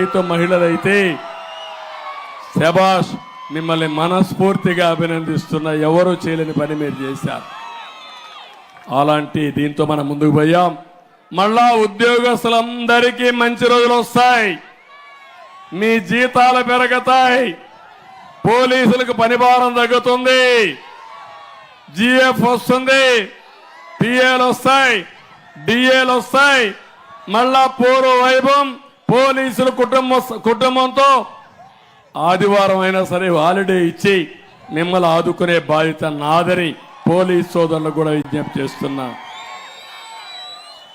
రైతు మహిళలైతే శబాష్ మిమ్మల్ని మనస్ఫూర్తిగా అభినందిస్తున్న. ఎవరు చేయలేని పని మీరు చేశారు. అలాంటి దీంతో మనం ముందుకు పోయాం. మళ్ళా ఉద్యోగస్తులందరికీ మంచి రోజులు వస్తాయి. మీ జీతాలు పెరుగుతాయి. పోలీసులకు పనిభారం తగ్గుతుంది. జిఎఫ్ వస్తుంది. పిఏలు వస్తాయి. డిఏలు వస్తాయి. మళ్ళా పూర్వ వైభవం. పోలీసులు కుటుంబ కుటుంబంతో ఆదివారం అయినా సరే హాలిడే ఇచ్చి మిమ్మల్ని ఆదుకునే బాధ్యత నాదని పోలీస్ సోదరులకు కూడా విజ్ఞప్తి చేస్తున్నా.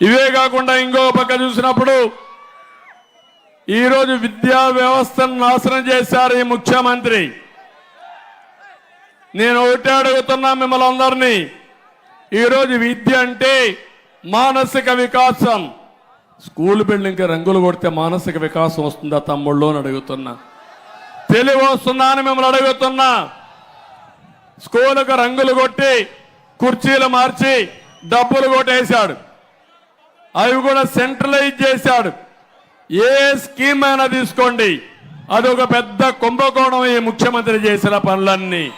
ఇవే కాకుండా ఇంకో పక్క చూసినప్పుడు ఈరోజు విద్యా వ్యవస్థను నాశనం చేశారు ఈ ముఖ్యమంత్రి. నేను ఒకటి అడుగుతున్నా మిమ్మల్ని అందరినీ ఈరోజు విద్య అంటే మానసిక వికాసం. స్కూల్ బిల్డింగ్కి రంగులు కొడితే మానసిక వికాసం వస్తుందా తమ్ముళ్ళు అని అడుగుతున్నా. తెలివి వస్తుందా అని మిమ్మల్ని అడుగుతున్నా. స్కూలుకు రంగులు కొట్టి కుర్చీలు మార్చి డబ్బులు కొట్టేశాడు. అవి కూడా సెంట్రలైజ్ చేశాడు. ఏ స్కీమ్ అయినా తీసుకోండి. అది ఒక పెద్ద కుంభకోణం ఈ ముఖ్యమంత్రి చేసిన పనులన్నీ.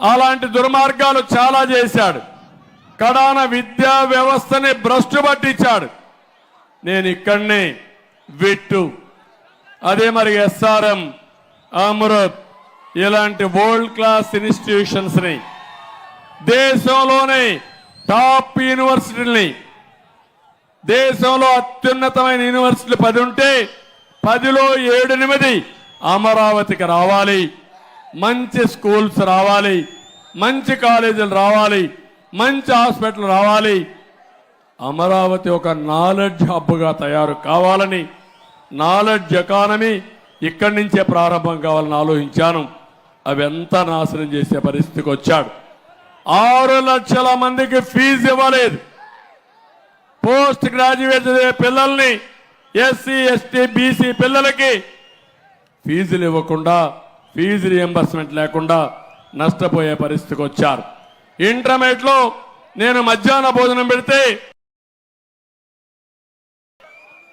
అలాంటి దుర్మార్గాలు చాలా చేశాడు. కడాన విద్యా వ్యవస్థని భ్రష్టు పట్టించాడు. నేను ఇక్కడనే విట్టు. అదే మరి ఎస్ఆర్ఎం అమృత్ ఇలాంటి వరల్డ్ క్లాస్ ఇన్స్టిట్యూషన్స్ని దేశంలోనే టాప్ యూనివర్సిటీని దేశంలో అత్యున్నతమైన యూనివర్సిటీలు పది ఉంటే పదిలో ఏడెనిమిది అమరావతికి రావాలి. మంచి స్కూల్స్ రావాలి. మంచి కాలేజీలు రావాలి. మంచి హాస్పిటల్ రావాలి. అమరావతి ఒక నాలెడ్జ్ హబ్గా తయారు కావాలని నాలెడ్జ్ ఎకానమీ ఇక్కడి నుంచే ప్రారంభం కావాలని ఆలోచించాను. అవి ఎంత నాశనం చేసే పరిస్థితికి వచ్చాడు. ఆరు లక్షల మందికి ఫీజు ఇవ్వలేదు. పోస్ట్ గ్రాడ్యుయేట్ చదివే పిల్లల్ని ఎస్సీ ఎస్టీ బీసీ పిల్లలకి ఫీజులు ఇవ్వకుండా ఫీజు రియంబర్స్మెంట్ లేకుండా నష్టపోయే పరిస్థితికి వచ్చారు. ఇంటర్మీడియట్లో నేను మధ్యాహ్న భోజనం పెడితే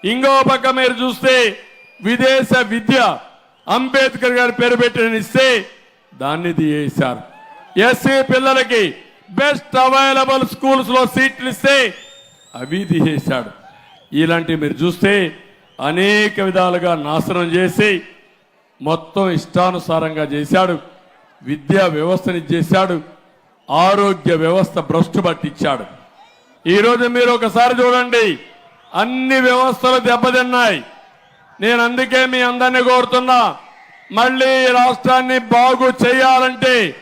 ఇంకో పక్క మీరు చూస్తే విదేశ విద్య అంబేద్కర్ గారు పేరు పెట్టనిస్తే దాన్ని తీయేశారు ఎస్సీ పిల్లలకి బెస్ట్ అవైలబుల్ స్కూల్స్లో సీట్లు ఇస్తే అవి తీసేశాడు. ఇలాంటివి మీరు చూస్తే అనేక విధాలుగా నాశనం చేసి మొత్తం ఇష్టానుసారంగా చేశాడు. విద్యా వ్యవస్థని చేశాడు. ఆరోగ్య వ్యవస్థ భ్రష్టు పట్టించాడు. ఈరోజు మీరు ఒకసారి చూడండి. అన్ని వ్యవస్థలు దెబ్బతిన్నాయి. నేను అందుకే మీ అందరినీ కోరుతున్నా మళ్ళీ ఈ రాష్ట్రాన్ని బాగు చేయాలంటే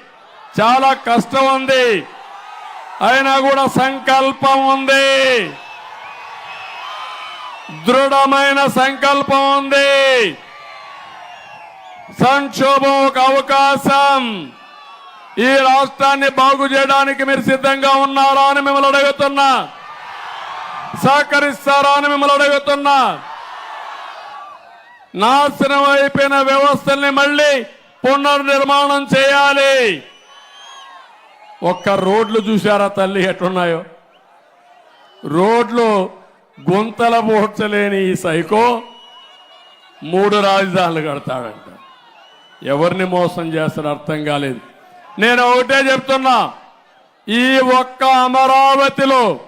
చాలా కష్టం ఉంది. అయినా కూడా సంకల్పం ఉంది. దృఢమైన సంకల్పం ఉంది. సంక్షోభం ఒక అవకాశం. ఈ రాష్ట్రాన్ని బాగు చేయడానికి మీరు సిద్ధంగా ఉన్నారా అని మిమ్మల్ని అడుగుతున్నా. సహకరిస్తారా అని మిమ్మల్ని అడుగుతున్నా. నాశనం అయిపోయిన వ్యవస్థల్ని మళ్ళీ పునర్నిర్మాణం చేయాలి. ఒక్క రోడ్లు చూశారా తల్లి ఎట్లున్నాయో? రోడ్లు గుంతల పోడ్చలేని ఈ సైకో మూడు రాజధానులు కడతాడంట. ఎవరిని మోసం చేస్తారో అర్థం కాలేదు. నేను ఒకటే చెప్తున్నా ఈ ఒక్క అమరావతిలో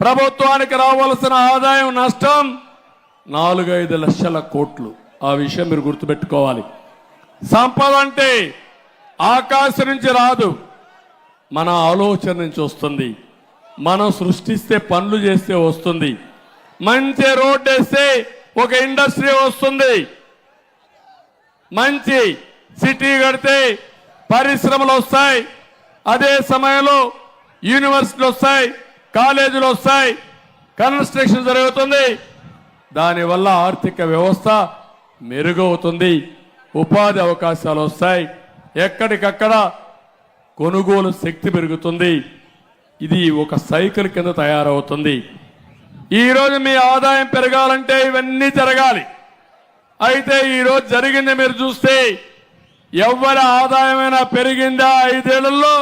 ప్రభుత్వానికి రావాల్సిన ఆదాయం నష్టం నాలుగైదు లక్షల కోట్లు. ఆ విషయం మీరు గుర్తుపెట్టుకోవాలి. సంపద అంటే ఆకాశం నుంచి రాదు. మన ఆలోచన నుంచి వస్తుంది. మనం సృష్టిస్తే పనులు చేస్తే వస్తుంది. మంచి రోడ్డు వేస్తే ఒక ఇండస్ట్రీ వస్తుంది. మంచి సిటీ కడితే పరిశ్రమలు వస్తాయి. అదే సమయంలో యూనివర్సిటీలు వస్తాయి. కాలేజీలు వస్తాయి కన్స్ట్రక్షన్ జరుగుతుంది దానివల్ల ఆర్థిక వ్యవస్థ మెరుగవుతుంది ఉపాధి అవకాశాలు వస్తాయి. ఎక్కడికక్కడ కొనుగోలు శక్తి పెరుగుతుంది. ఇది ఒక సైకిల్ కింద తయారవుతుంది. ఈరోజు మీ ఆదాయం పెరగాలంటే ఇవన్నీ జరగాలి. అయితే ఈరోజు జరిగింది మీరు చూస్తే ఎవరి ఆదాయమైనా పెరిగిందా ఐదేళ్ళలో?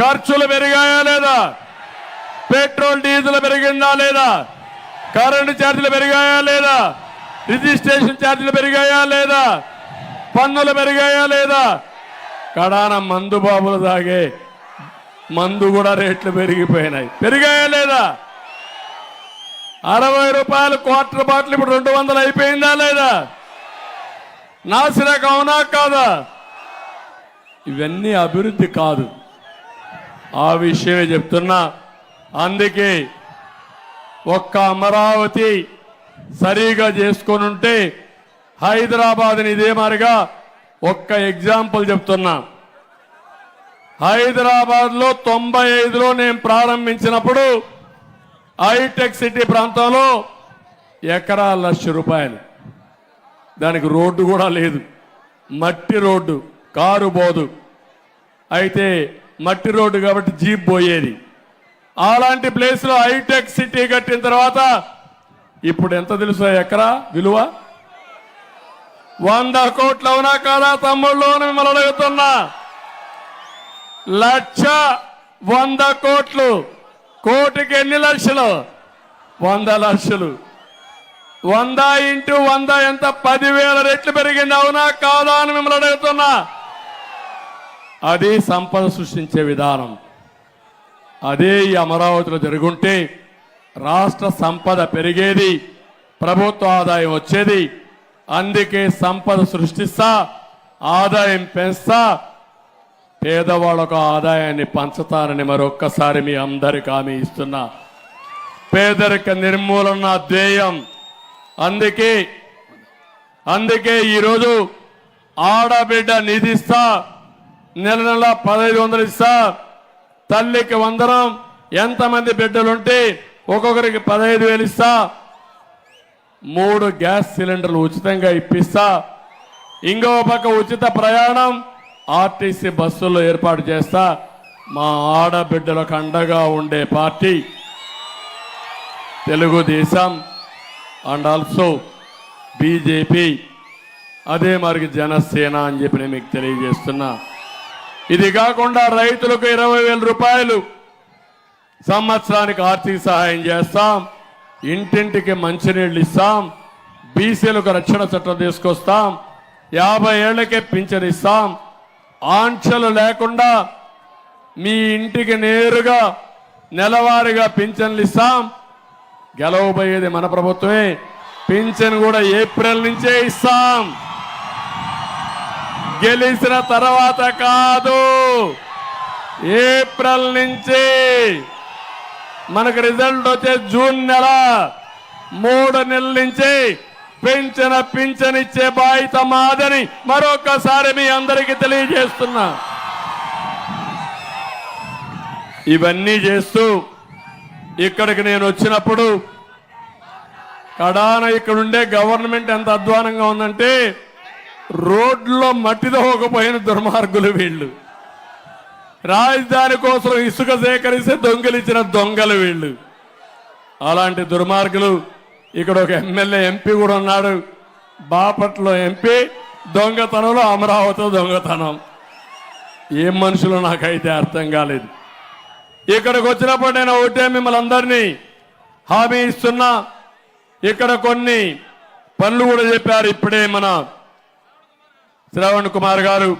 ఖర్చులు పెరిగాయా లేదా? పెట్రోల్ డీజిల్ పెరిగిందా లేదా? కరెంటు ఛార్జీలు పెరిగాయా లేదా? రిజిస్ట్రేషన్ ఛార్జీలు పెరిగాయా లేదా? పన్నులు పెరిగాయా లేదా? కడాన మందు బాబులు తాగే మందు కూడా రేట్లు పెరిగిపోయినాయి. పెరిగాయా లేదా? అరవై రూపాయలు క్వార్టర్ బాటిల్ ఇప్పుడు రెండు వందలు అయిపోయిందా లేదా? నాసిరకం అవునా కాదా? ఇవన్నీ అభివృద్ధి కాదు. ఆ విషయమే చెప్తున్నా. అందుకే ఒక్క అమరావతి సరిగా చేసుకొని ఉంటే హైదరాబాద్ని ఇదే మారిగా ఒక్క ఎగ్జాంపుల్ చెప్తున్నా. హైదరాబాద్లో తొంభై ఐదులో నేను ప్రారంభించినప్పుడు హైటెక్ సిటీ ప్రాంతంలో ఎకరా లక్ష రూపాయలు. దానికి రోడ్డు కూడా లేదు. మట్టి రోడ్డు కారు పోదు అయితే మట్టి రోడ్డు కాబట్టి జీప్ పోయేది. అలాంటి ప్లేస్లో హైటెక్ సిటీ కట్టిన తర్వాత ఇప్పుడు ఎంత తెలుసు ఎకరా విలువ? వంద కోట్లు అవునా కాదా తమ్ముళ్ళు మిమ్మల్ని అడుగుతున్నా. లక్ష వంద కోట్లు. కోటికి ఎన్ని లక్షలు? వంద లక్షలు. వంద ఇంటూ వంద ఎంత? పదివేల రెట్లు పెరిగింది అవునా కాదా అని మిమ్మల్ని అడుగుతున్నా. అది సంపద సృష్టించే విధానం. అదే ఈ అమరావతిలో జరుగుంటే రాష్ట్ర సంపద పెరిగేది ప్రభుత్వ ఆదాయం వచ్చేది. అందుకే సంపద సృష్టిస్తా ఆదాయం పెంచుతా పేదవాళ్ళకు ఆదాయాన్ని పంచుతానని మరొక్కసారి మీ అందరికి హామీ ఇస్తున్నా. పేదరిక నిర్మూలన ధ్యేయం. అందుకే అందుకే ఈరోజు ఆడబిడ్డ నిధిస్తా. నెల నెల పదహైదు వందలు ఇస్తా తల్లికి వందనం ఎంతమంది బిడ్డలుంటే ఒక్కొక్కరికి పదహైదు వేలు ఇస్తా. మూడు గ్యాస్ సిలిండర్లు ఉచితంగా ఇప్పిస్తా. ఇంకో పక్క ఉచిత ప్రయాణం ఆర్టీసీ బస్సుల్లో ఏర్పాటు చేస్తా. మా ఆడబిడ్డలకు అండగా ఉండే party. Telugu Desam and also BJP. అదే మరి జనసేన అని చెప్పి నేను మీకు తెలియజేస్తున్నా. ఇది కాకుండా రైతులకు ఇరవై వేల రూపాయలు సంవత్సరానికి ఆర్థిక సహాయం చేస్తాం. ఇంటింటికి మంచినీళ్ళు ఇస్తాం. బీసీలకు రక్షణ చట్టం తీసుకొస్తాం. యాభై ఏళ్ళకే పింఛన్ ఇస్తాం. ఆంక్షలు లేకుండా మీ ఇంటికి నేరుగా నెలవారీగా పింఛన్లు ఇస్తాం. గెలవబోయేది మన ప్రభుత్వమే. పింఛన్ కూడా ఏప్రిల్ నుంచే ఇస్తాం. గెలిచిన తర్వాత కాదు. ఏప్రిల్ నుంచి మనకు రిజల్ట్ వచ్చే జూన్ నెల మూడు నెలల నుంచి పెంచిన పింఛనిచ్చే బాధ్యత మాదని మరొకసారి మీ అందరికీ తెలియజేస్తున్నా. ఇవన్నీ చేస్తూ ఇక్కడికి నేను వచ్చినప్పుడు కడాన ఇక్కడ ఉండే గవర్నమెంట్ ఎంత అధ్వానంగా ఉందంటే రోడ్లో మట్టి తవ్వకపోయిన దుర్మార్గులు వీళ్ళు. రాజధాని కోసం ఇసుక సేకరిస్తే దొంగలిచ్చిన దొంగలు వీళ్ళు. అలాంటి దుర్మార్గులు ఇక్కడ ఒక ఎమ్మెల్యే ఎంపీ కూడా ఉన్నాడు. బాపట్లో ఎంపీ దొంగతనంలో అమరావతి దొంగతనం. ఏం మనుషులు నాకైతే అర్థం కాలేదు. ఇక్కడికి వచ్చినప్పుడు నేను ఒకటే మిమ్మల్ని అందరినీ హామీ ఇస్తున్నా. ఇక్కడ కొన్ని పనులు కూడా చెప్పారు ఇప్పుడే మన శ్రవణ్ కుమార్ గారు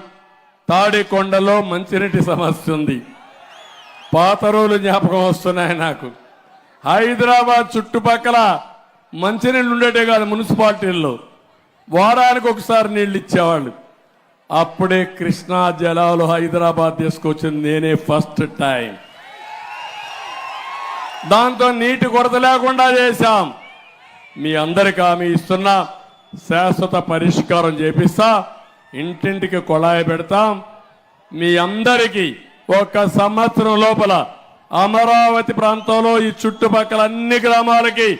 తాడికొండలో మంచినీటి సమస్య ఉంది. పాత రోజులు జ్ఞాపకం వస్తున్నాయి నాకు. హైదరాబాద్ చుట్టుపక్కల మంచినీళ్ళు ఉండేటే కాదు మున్సిపాలిటీల్లో. వారానికి ఒకసారి నీళ్ళు ఇచ్చేవాళ్ళు. అప్పుడే కృష్ణా జలాలు హైదరాబాద్ తీసుకొచ్చింది. నేనే ఫస్ట్ టైం. దాంతో నీటి కొరత లేకుండా చేశాం. మీ అందరికీ హామీ ఇస్తున్నా. శాశ్వత పరిష్కారం చేపిస్తా. ఇంటింటికి కొళాయి పెడతాం. మీ అందరికీ ఒక సంవత్సరం లోపల అమరావతి ప్రాంతంలో ఈ చుట్టుపక్కల అన్ని గ్రామాలకి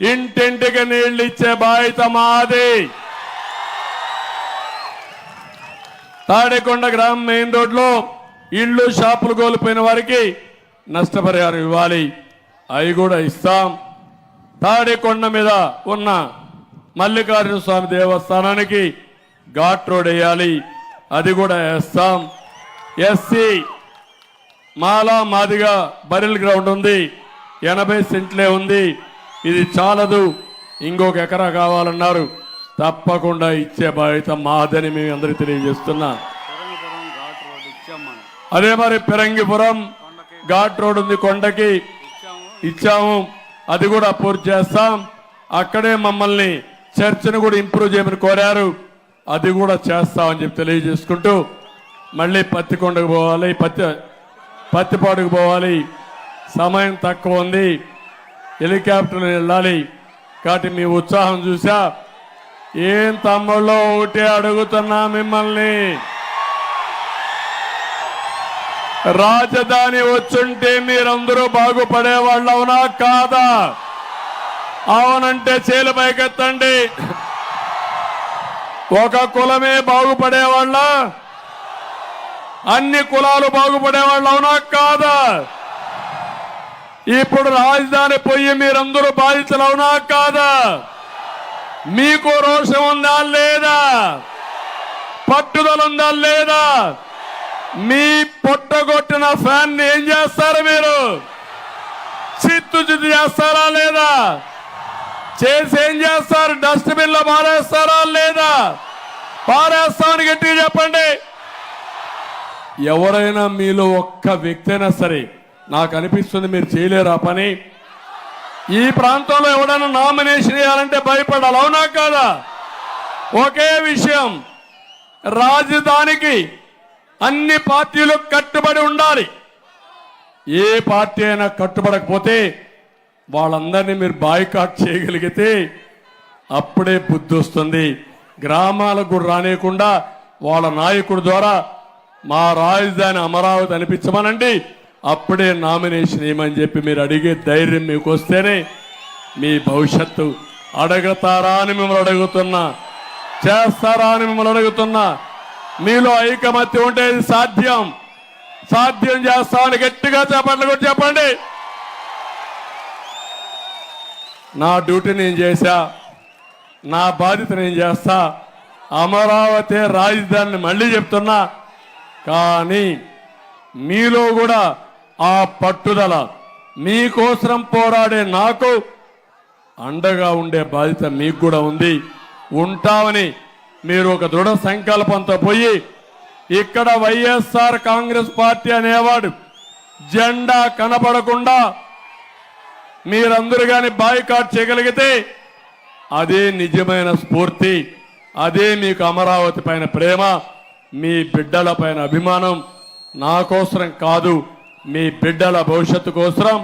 ఇంటింటికి నీళ్ళు ఇచ్చే బాధ్యత మాది. తాడేకొండ గ్రామం మెయిన్ రోడ్లో ఇళ్ళు షాపులు కోల్పోయిన వారికి నష్టపరిహారం ఇవ్వాలి. అవి కూడా ఇస్తాం. తాడేకొండ మీద ఉన్న మల్లికార్జున స్వామి దేవస్థానానికి ఘాట్ రోడ్ వేయాలి. అది కూడా వేస్తాం. ఎస్సీ మాలా మాదిగా బరిల్ గ్రౌండ్ ఉంది. ఎనభై సెంట్లే ఉంది. ఇది చాలదు. ఇంకొక ఎకరా కావాలన్నారు. తప్పకుండా ఇచ్చే బాధ్యత మాదని మేము అందరికీ తెలియజేస్తున్నా. అదే మరి పిరంగిపురం ఘాట్ రోడ్ ఉంది కొండకి. ఇచ్చాము. ఇచ్చాము అది కూడా పూర్తి చేస్తాం. అక్కడే మమ్మల్ని చర్చను కూడా ఇంప్రూవ్ చేయమని కోరారు. అది కూడా చేస్తామని చెప్పి తెలియజేసుకుంటూ మళ్ళీ పత్తికొండకు పోవాలి పత్తి పత్తిపాడుకు పోవాలి. సమయం తక్కువ ఉంది. హెలికాప్టర్లు వెళ్ళాలి. కాబట్టి మీ ఉత్సాహం చూసా. ఏం తమ్ముళ్ళో ఒకటే అడుగుతున్నా మిమ్మల్ని. రాజధాని వచ్చుంటే మీరందరూ బాగుపడేవాళ్ళు అవునా కాదా? అవునంటే చేలు పైకెత్తండి. ఒక కులమే బాగుపడేవాళ్ళ? అన్ని కులాలు బాగుపడేవాళ్ళు అవునా? కాదా? ఇప్పుడు రాజధాని పోయి మీరందరూ బాధితులు అవునా? కాదా? మీకు రోషం ఉందా? లేదా? పట్టుదల ఉందా? లేదా? మీ పొట్టగొట్టిన ఫ్యాన్ ఏం చేస్తారు మీరు? చిత్తు చిత్తు చేస్తారా? లేదా? చేసి ఏం చేస్తారు? డస్ట్బిన్లో పారేస్తారా లేదా? పారేస్తామని గట్టిగా చెప్పండి. ఎవరైనా మీలో ఒక్క వ్యక్తి అయినా సరే నాకు అనిపిస్తుంది మీరు చేయలేరు ఆ పని. ఈ ప్రాంతంలో ఎవడైనా నామినేషన్ చేయాలంటే భయపడాలి అవునా కాదా? ఒకే విషయం రాజధానికి అన్ని పార్టీలు కట్టుబడి ఉండాలి. ఏ పార్టీ అయినా కట్టుబడకపోతే వాళ్ళందరినీ మీరు బాయ్కాట్ చేయగలిగితే అప్పుడే బుద్ధి వస్తుంది. గ్రామాలకు కూడా రానియకుండా వాళ్ళ నాయకుడి ద్వారా మా రాజధాని అమరావతి అనిపించమనండి. అప్పుడే నామినేషన్ ఏమని చెప్పి మీరు అడిగే ధైర్యం మీకు వస్తేనే మీ భవిష్యత్తు అడుగుతారా అని మిమ్మల్ని అడుగుతున్నా. చేస్తారా అని మిమ్మల్ని అడుగుతున్నా. మీలో ఐకమత్యం ఉంటే సాధ్యం. సాధ్యం చేస్తామని గట్టిగా చెప్పండి కూడా చెప్పండి. నా డ్యూటీ నేను చేశా నా బాధ్యత నేను చేస్తా అమరావతి రాజధానిని మళ్ళీ చెప్తున్నా. కానీ మీలో కూడా ఆ పట్టుదల మీకోసం పోరాడే నాకు అండగా ఉండే బాధ్యత మీకు కూడా ఉంది. ఉంటామని మీరు ఒక దృఢ సంకల్పంతో పోయి ఇక్కడ వైఎస్ఆర్ కాంగ్రెస్ పార్టీ అనేవాడు జెండా కనపడకుండా మీరందరూ కానీ బాయ్కాట్ చేయగలిగితే అదే నిజమైన స్ఫూర్తి అదే మీకు అమరావతి పైన ప్రేమ మీ బిడ్డల పైన అభిమానం. నా కోసరం కాదు మీ బిడ్డల భవిష్యత్తు కోసరం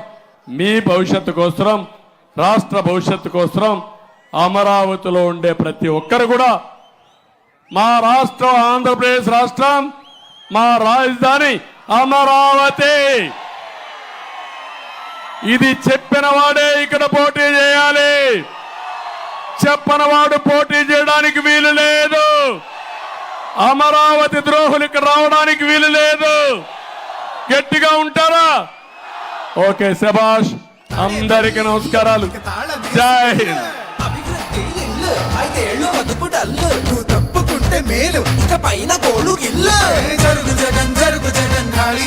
మీ భవిష్యత్తు కోసరం రాష్ట్ర భవిష్యత్తు కోసరం అమరావతిలో ఉండే ప్రతి ఒక్కరు కూడా మా రాష్ట్రం ఆంధ్రప్రదేశ్ రాష్ట్రం మా రాజధాని అమరావతి! ఇది చెప్పిన వాడే ఇక్కడ పోటీ చేయాలి. చెప్పనవాడు పోటీ చేయడానికి వీలు లేదు. అమరావతి ద్రోహులు ఇక్కడ రావడానికి వీలు లేదు. గట్టిగా ఉంటారా? ఓకే శబాష్ అందరికి నమస్కారాలు. జై అభివృద్ధి తప్పుకుంటే మేలు ఇక పైన గోడు ఇల్లు. జరుగు జగన్ జరుగు జగన్ ఖాళీ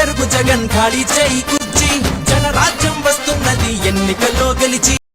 జరుగు జగన్ ఖాళీ చేయి కుర్చీ. జనరాజ్యం వస్తున్నది ఎన్నికల్లో గెలిచి